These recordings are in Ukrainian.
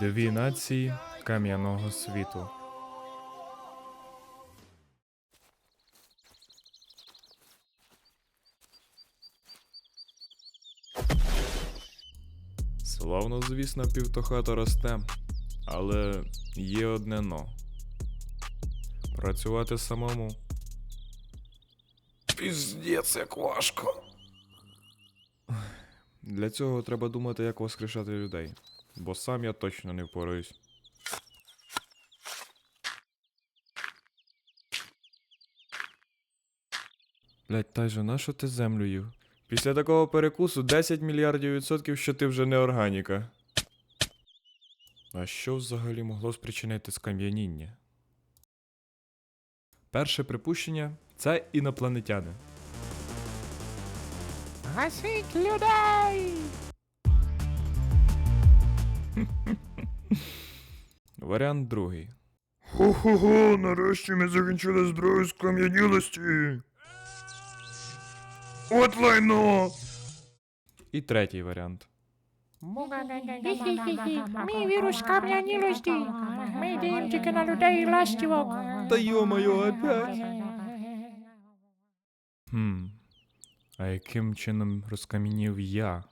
Дві нації кам'яного світу. Славно, звісно, півтохато росте, але є одне но. Працювати самому. Піздець, як важко. Для цього треба думати, як воскрешати людей, бо сам я точно не впораюсь. Блять, Тайже, на що ти землю їв? Після такого перекусу 10 мільярдів відсотків, що ти вже не органіка. А що взагалі могло спричинити скам'яніння? Перше припущення це інопланетяни. Гасить людей! Варіант другий. Хо-хо-хо, нарешті ми закінчили зброю з кам'янілості. От лайно! І третій варіант. Мій вірус кам'янілості. Ми діємо тільки на людей і ластівок. Та йо-моє, опять. Хм. А яким чином розкам'янів я?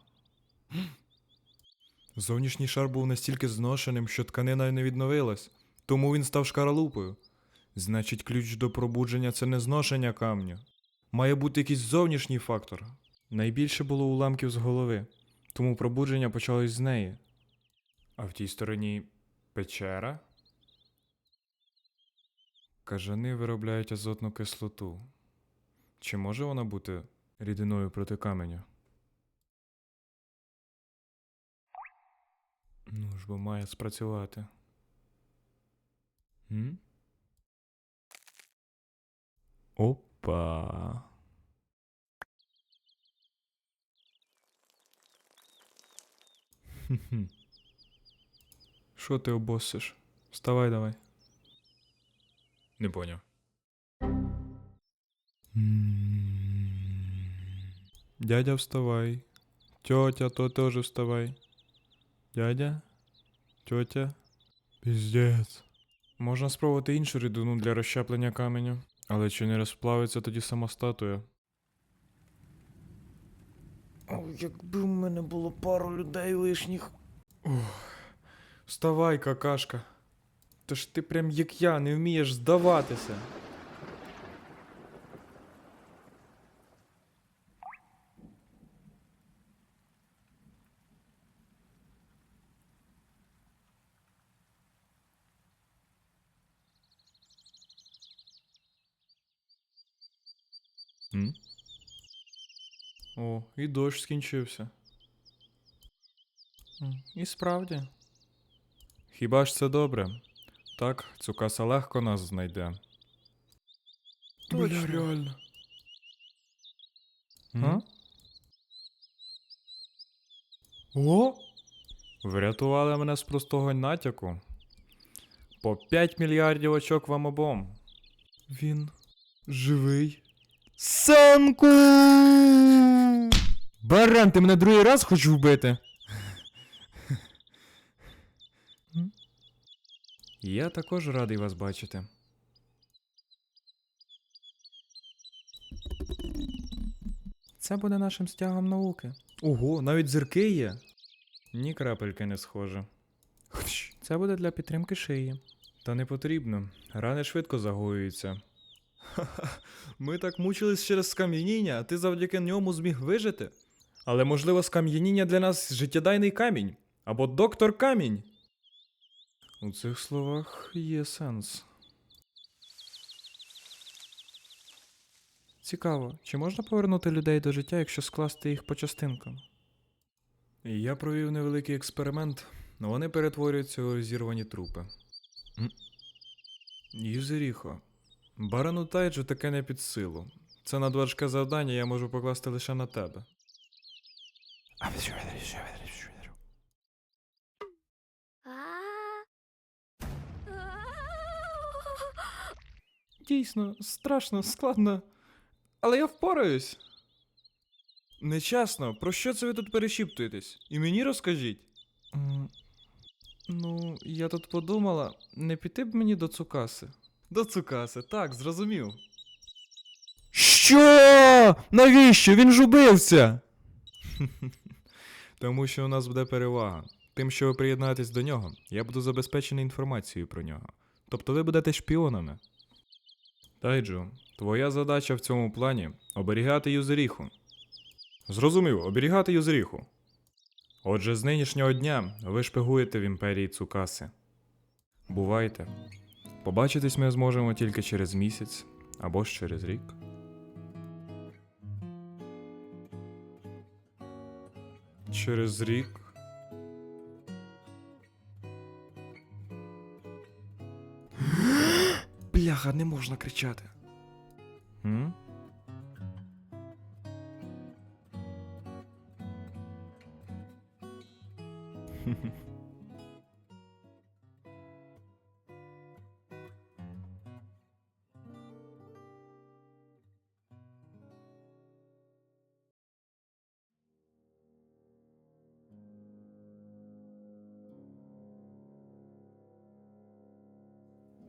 Зовнішній шар був настільки зношеним, що тканина не відновилась, тому він став шкаралупою. Значить, ключ до пробудження це не зношення камню. Має бути якийсь зовнішній фактор. Найбільше було уламків з голови, тому пробудження почалось з неї. А в тій стороні печера? Кажани виробляють азотну кислоту. Чи може вона бути рідиною проти каменю? Ну ж бо має спрацювати. М? Опа. Що ти обоссиш? Вставай давай. Не поняв. Дядя, вставай. Тетя, то тоже вставай. Дядя? Тетя? Піздець. Можна спробувати іншу рідину для розщеплення каменю. Але чи не розплавиться тоді сама статуя? О, якби в мене було пару людей лишніх. Вставай, какашка. Та ж ти прям як я, не вмієш здаватися. М? О, і дощ скінчився. М, І справді. Хіба ж це добре? Так, цукаса легко нас знайде. Точно. реально. М? А? О! Врятували мене з простого натяку. По 5 мільярдів очок вам обом. Він живий. Санку! Баран, ти мене другий раз хочеш вбити? Я також радий вас бачити. Це буде нашим стягом науки. Ого, навіть зірки є. Ні крапельки не схоже. Це буде для підтримки шиї. Та не потрібно. Рани швидко загоюються. Ми так мучились через скам'яніння, а ти завдяки ньому зміг вижити. Але можливо, скам'яніння для нас життєдайний камінь або доктор камінь. У цих словах є сенс. Цікаво, чи можна повернути людей до життя, якщо скласти їх по частинкам? Я провів невеликий експеримент, вони перетворюються у розірвані трупи. Юзеріхо, барану тайджу таке не під силу. Це надважке завдання я можу покласти лише на тебе. Дійсно, страшно, складно. Але я впораюсь. Нечесно, про що це ви тут перешіптуєтесь? І мені розкажіть. Ну, я тут подумала, не піти б мені до Цукаси. До Цукаси, так, зрозумів. Що? Навіщо? Він ж убився. Тому що у нас буде перевага. Тим, що ви приєднаєтесь до нього, я буду забезпечений інформацією про нього. Тобто ви будете шпіонами. Тайджу, твоя задача в цьому плані оберігати юзеріху. Зрозумів, оберігати юзеріху. Отже, з нинішнього дня ви шпигуєте в імперії Цукаси. Бувайте. Побачитись ми зможемо тільки через місяць або ж через рік. Через рік. Бляха, не можна кричати.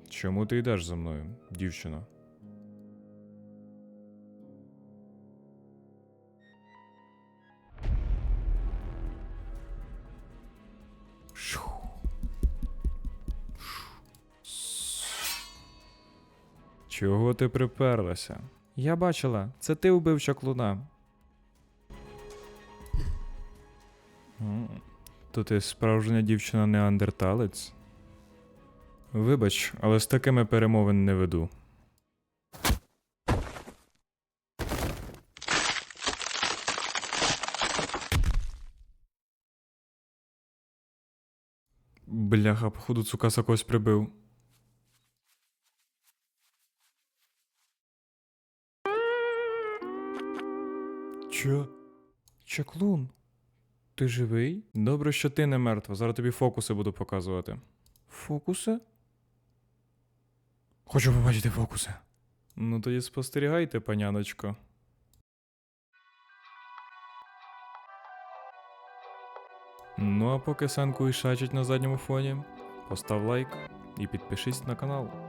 Чому ти йдеш за мною, дівчина? Чого ти приперлася? Я бачила, це ти вбив чаклуна. То ти справжня дівчина неандерталець? Вибач, але з такими перемовин не веду. Бляха, походу, цукаса когось прибив. Чо? Чаклун? Ти живий? Добре, що ти не мертва. Зараз тобі фокуси буду показувати. Фокуси? Хочу побачити фокуси. Ну тоді спостерігайте, паняночко. Ну а поки Санку і шачить на задньому фоні, постав лайк і підпишись на канал.